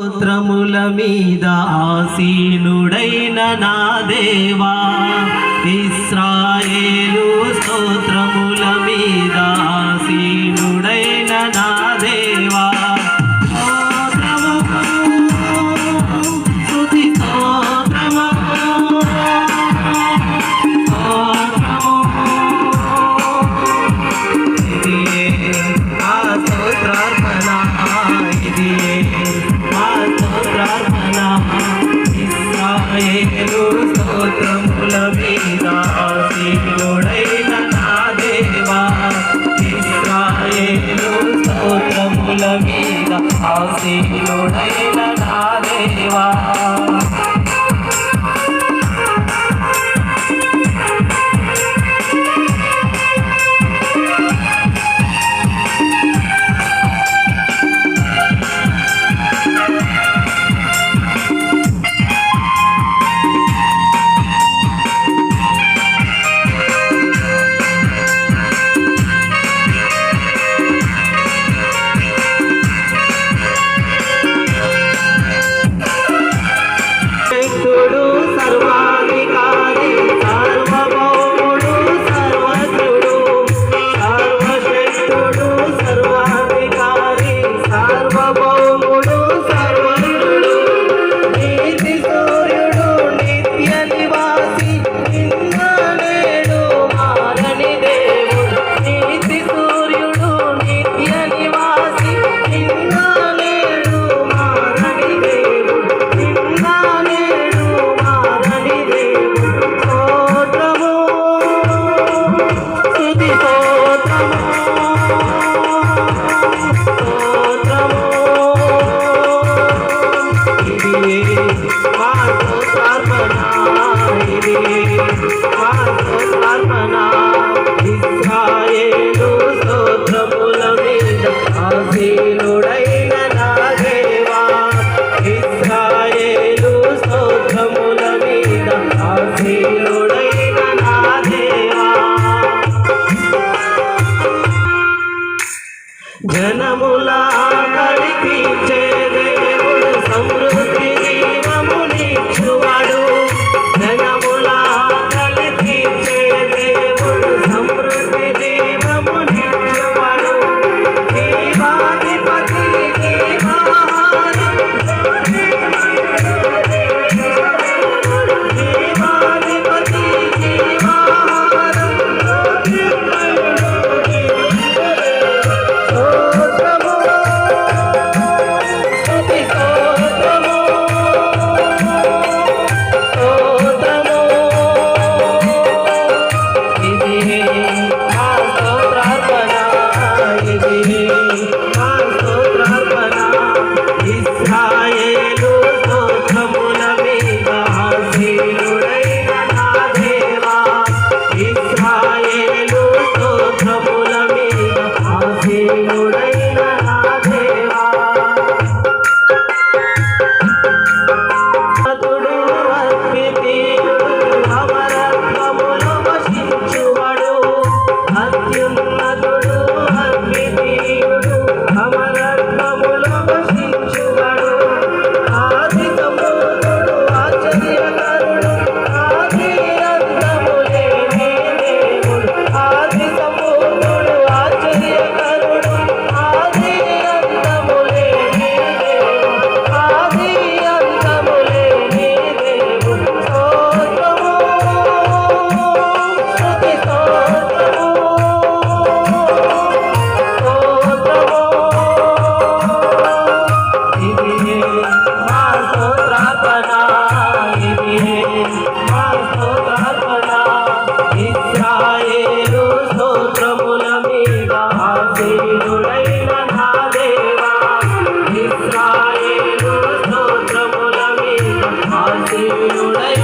స్తోత్రముల మీద ఆసీనుడైన నా దేవా ఇస్రాయేలు స్తోత్రం ఆశీలుడైన నా దేవా. ఘనములా కనిపించే దేవుడు సమృద్ధి. you like